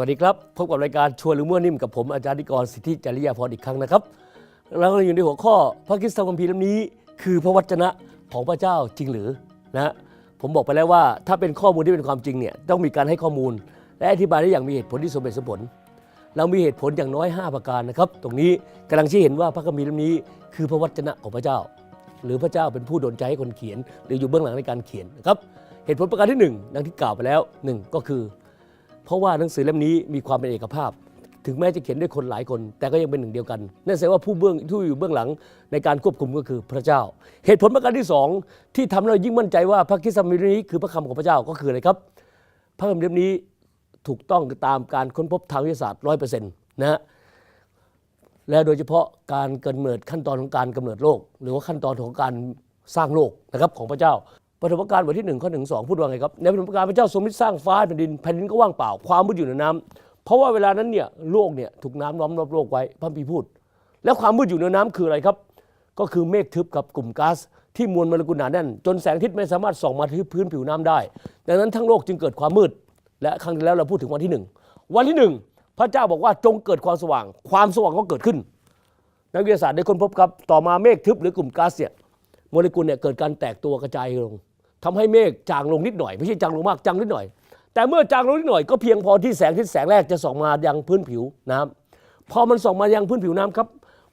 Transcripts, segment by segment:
วัสดีครับ พบกับรายการชวนหรือมั่วนิ่มกับผมอาจารย์นิกรสิทธิจริยาพรอีกครั้งนะครับเราอยู่ในหัวข้อพระคริสตคัมภีร์เล่มนี้ คือพระวจนะของพระเจ้าจริงหรือนะผมบอกไปแล้วว่าถ้าเป็นข้อมูลที่เป็นความจริงเนี่ยต้องมีการให้ข้อมูล และอธิบายได้อย่างมีเหตุผลที่สมเหตุสมผล เรามีเหตุผลอย่างน้อย 5 ประการนะครับ ตรงนี้กำลังชี้เห็นว่าพระคัมภีร์เล่มนี้ คือพระวจนะของพระเจ้า หรือพระเจ้าเป็นผู้ดลใจให้คนเขียน หรืออยู่เบื้องหลังในการเขียนนะครับเหตุผลประการที่หนึ่งดังที่กล่าวไปแล้วหนึ่งก็คือ เพราะว่าหนังสือเล่มนี้มีความเป็นเอกภาพ ถึงแม้จะเขียนด้วยคนหลายคน แต่ก็ยังเป็นหนึ่งเดียวกันนั่นแสดงว่าผู้เบื้องผู้อยู่เบื้องหลังในการควบคุมก็คือพระเจ้า เหตุผลประการที่สองที่ทำให้เรายิ่งมั่นใจว่าพระคิสตธรรมนี้คือพระคำของพระเจ้าก็คืออะไรครับ พระคัมภีร์เล่มนี้ถูกต้องตามการค้นพบทางวิทยาศาสตร์ร้อยเปอร์เซ็นต์นะฮะและโดยเฉพาะการกำเนิดขั้นตอนของการกำเนิดโลก หรือว่าขั้นตอนของการสร้างโลกนะครับของพระเจ้า ปฐมกาลบทที่หนึ่งข้อหนึ่งสองพูดว่าไงครับในปฐมกาลพระเจ้าทรงมิตรสร้างฟ้าแผ่นดินแผ่นดินก็ว่างเปล่าความมืดอยู่ในน้ำเพราะว่าเวลานั้นเนี่ยโลกเนี่ยถูกน้ำล้อมรอบโลกไว้พระคัมภีร์พูด แล้วความมืดอยู่ในน้ำคืออะไรครับ ก็คือเมฆทึบกับกลุ่มก๊าซที่มวลโมเลกุลหนาแน่น จนแสงอาทิตย์ไม่สามารถส่องมาที่พื้นผิวน้ำได้ ดังนั้นทั้งโลกจึงเกิดความมืด และครั้งที่แล้วเราพูดถึงวันที่หนึ่งวันที่หนึ่งพระเจ้าบอกว่าจงเกิดความสว่าง ความสว่างก็เกิดขึ้น นักวิทยาศาสตร์ได้ค้นพบครับต่อมาเมฆทึบหรือกลุ่มก๊าซเนี่ยโมเลกุลเนี่ยเกิดการแตกตัวกระจายลง ทำให้เมฆจางลงนิดหน่อย ไม่ใช่จางลงมากจางนิดหน่อย แต่เมื่อจางลงนิดหน่อยก็เพียงพอที่แสงที่แสงแรกจะส่องมายังพื้นผิวน้ำพอมันส่องมายังพื้นผิวน้ำครับ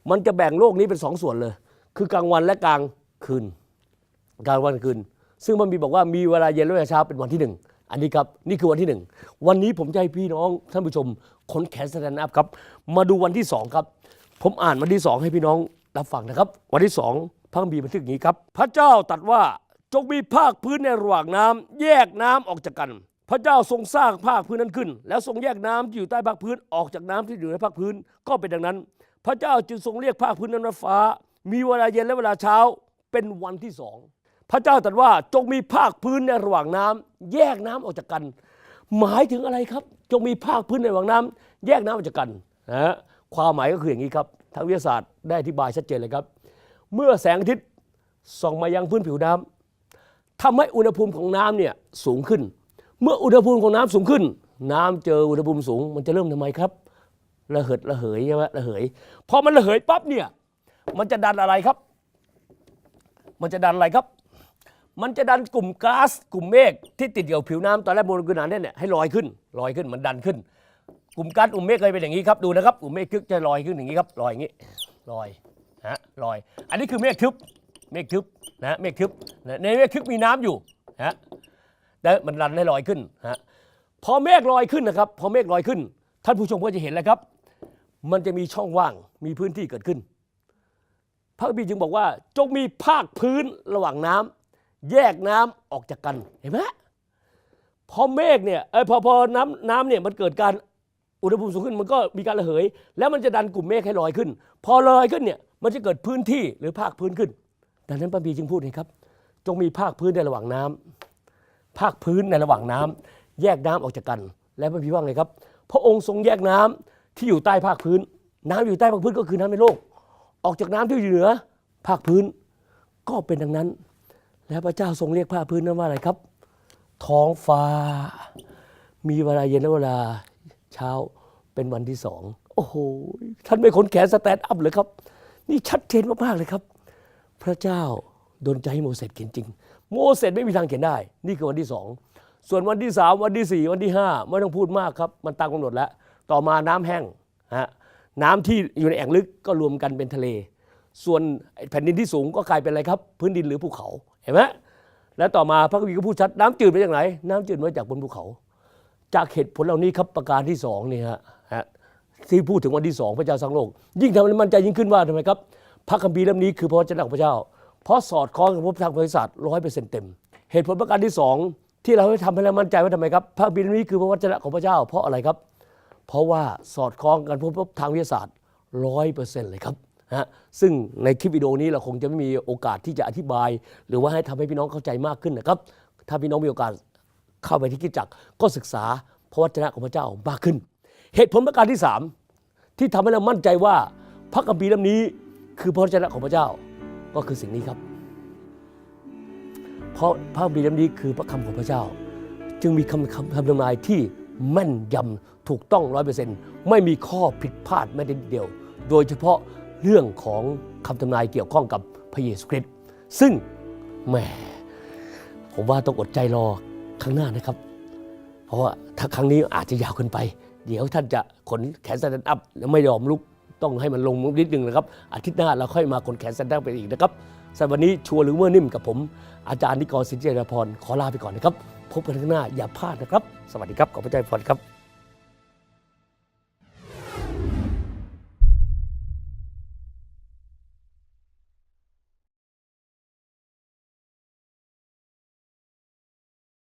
มันจะแบ่งโลกนี้เป็นสองส่วนเลย คือกลางวันและกลางคืนกลางวันกลางคืน ซึ่งมันมีบอกว่ามีเวลาเย็นและเวลาเช้าเป็นวันที่หนึ่งอันนี้ครับนี่คือวันที่หนึ่งวันนี้ผมจะให้พี่น้องท่านผู้ชมขนแขนสแตนด์อัพครับมาดูวันที่สองครับ ผมอ่านวันที่สองให้พี่น้องรับฟังนะครับ วันที่สองพระคัมภีบันทึกอย่างนี้ครับ พระเจ้าตรัสว่า จงมีภาคพื้นในระหว่างน้ำแยกน้ำออกจากกัน พระเจ้าทรงสร้างภาคพื้นนั้นขึ้น แล้วทรงแยกน้ำที่อยู่ใต้ภาคพื้นออกจากน้ำที่อยู่ในภาคพื้นก็เป็นดังนั้น พระเจ้าจึงทรงเรียกภาคพื้นนั้นว่าฟ้า มีเวลาเย็นและเวลาเช้าเป็นวันที่สองพระเจ้าตรัสว่าจงมีภาคพื้นในระหว่างน้ำแยกน้ำออกจากกัน หมายถึงอะไรครับ จงมีภาคพื้นในระหว่างน้ำแยกน้ำออกจากกันนะฮะความหมายก็คืออย่างนี้ครับทางวิทยาศาสตร์ได้อธิบายชัดเจนเลยครับ เมื่อแสงอาทิตย์ส่องมายังพื้นผิวน้ำ ทำให้อุณหภูมิของน้ำเนี่ยสูงขึ้น เมื่ออุณหภูมิของน้ำสูงขึ้น น้ำเจออุณหภูมิสูง มันจะเริ่มทำไมครับ ระเหิดระเหยใช่ไหมระเหยพอมันระเหยปั๊บเนี่ยมันจะดันอะไรครับ มันจะดันอะไรครับ มันจะดันกลุ่มก๊าซกลุ่มเมฆที่ติดอยู่ผิวน้ำตอนแรกโมเลกุลหนาแน่นเนี่ยให้ลอยขึ้นลอยขึ้นมันดันขึ้น กลุ่มก๊าซกลุ่มเมฆเคยเป็นอย่างนี้ครับดูนะครับกลุ่มเมฆทึบจะลอยขึ้นอย่างนี้ครับลอยอย่างนี้ลอยฮะลอย อันนี้คือเมฆทึบ เมฆทึบนะเมฆทึบนะในเมฆทึบมีน้ำอยู่นะฮะแล้วมันดันให้ลอยขึ้นนะฮะพอเมฆลอยขึ้นนะครับ พอเมฆลอยขึ้น ท่านผู้ชมก็จะเห็นแล้วครับ มันจะมีช่องว่างมีพื้นที่เกิดขึ้น พระคัมภีจึงบอกว่าจงมีภาคพื้นระหว่างน้ำแยกน้ำออกจากกันเห็นไหมพอเมฆเนี่ยเอยพอพอน้ำน้ำเนี่ยมันเกิดการอุณหภูมิสูงขึ้นมันก็มีการระเหย แล้วมันจะดันกลุ่มเมฆให้ลอยขึ้น พอลอยขึ้นเนี่ยมันจะเกิดพื้นที่หรือภาคพื้นขึ้น ดังนั้นพระคัมภีจึงพูดนะครับ จงมีภาคพื้นในระหว่างน้ำภาคพื้นในระหว่างน้ำแยกน้ำออกจากกัน และพระคัมภีว่าไงครับ พระองค์ทรงแยกน้ำที่อยู่ใต้ภาคพื้น น้ำอยู่ใต้ภาคพื้นก็คือน้ำในโลก ออกจากน้ำที่อยู่เหนือภาคพื้น ก็เป็นดังนั้น แล้วพระเจ้าทรงเรียกภาคพื้นนั้นว่าอะไรครับ ท้องฟ้า มีเวลาเย็นและเวลาเช้าเป็นวันที่สองโอ้โหท่านไม่ขนแขนสแตนด์อัพเลยครับ นี่ชัดเจนมากๆเลยครับ พระเจ้าดลใจให้โมเสสเขียนจริง โมเสสไม่มีทางเขียนได้ นี่คือวันที่สองส่วนวันที่สามวันที่สี่วันที่ห้าไม่ต้องพูดมากครับ มันตามกำหนดแล้ว ต่อมาน้ำแห้งฮะน้ำที่อยู่ในแอ่งลึกก็รวมกันเป็นทะเล ส่วนแผ่นดินที่สูงก็กลายเป็นอะไรครับ พื้นดินหรือภูเขาเห็นไหมแล้วต่อมาพระคัมภีร์ก็พูดชัดน้ำจืดมาจากไหน น้ำจืดมาจากบนภูเขา จากเหตุผลเหล่านี้ครับประการที่สองนี่ฮะที่พูดถึงวันที่สองพระเจ้าสร้างโลก ยิ่งทำให้มันใจยิ่งขึ้นว่าทำไมครับ พระคัมภีร์เล่มนี้คือพระวจนะของพระเจ้า เพราะสอดคล้องกับพระทางบริษัทร้อยเปอร์เซ็นต์เต็ม เหตุผลประการที่สองที่เราให้ทำให้เรามั่นใจว่าทำไมครับ พระคัมภีร์เล่มนี้คือพระวจนะของพระเจ้า เพราะอะไรครับ เพราะว่าสอดคล้องกันพบทางวิทยาศาสตร์ร้อยเปอร์เซ็นต์เลยครับนะฮะซึ่งในคลิปวิดีโอนี้เราคงจะไม่มีโอกาสที่จะอธิบาย หรือว่าให้ทำให้พี่น้องเข้าใจมากขึ้นนะครับ ถ้าพี่น้องมีโอกาสเข้าไปที่คริดจักรก็ศึกษาพระวจนะของพระเจ้ามากขึ้น เหตุผลประการที่สามที่ทำให้เรามั่นใจว่าพระคัมภีร์เล่มนี้ คือพระวจนะของพระเจ้าก็คือสิ่งนี้ครับ เพราะพระคัมภีร์เล่มนี้คือพระคำของพระเจ้า จึงมีคำคำคำทำนายที่แม่นยำถูกต้องร้อยเปอร์เซ็นต์ไม่มีข้อผิดพลาดแม้แต่นิดเดียว โดยเฉพาะเรื่องของคำทำนายเกี่ยวข้องกับพระเยซูคริสต์ซึ่งแหมผมว่าต้องอดใจรอข้างหน้านะครับ เพราะว่าถ้าครั้งนี้อาจจะยาวเกินไป เดี๋ยวท่านจะขนแขนสแตนด์อัพแล้วไม่ยอมลุก ต้องให้มันลงนิดนึงนะครับ อาทิตย์หน้าเราค่อยมาคนแขนสแซนด้าไปอีกนะครับสำหรับวันนี้ชัวร์หรือเมื่อนิ่มกับผม อาจารย์นิกรสินเจริญพรขอลาไปก่อนนะครับ พบกันข้างหน้าอย่าพลาดนะครับ สวัสดีครับขอบพระเจ้าอวยพรครับ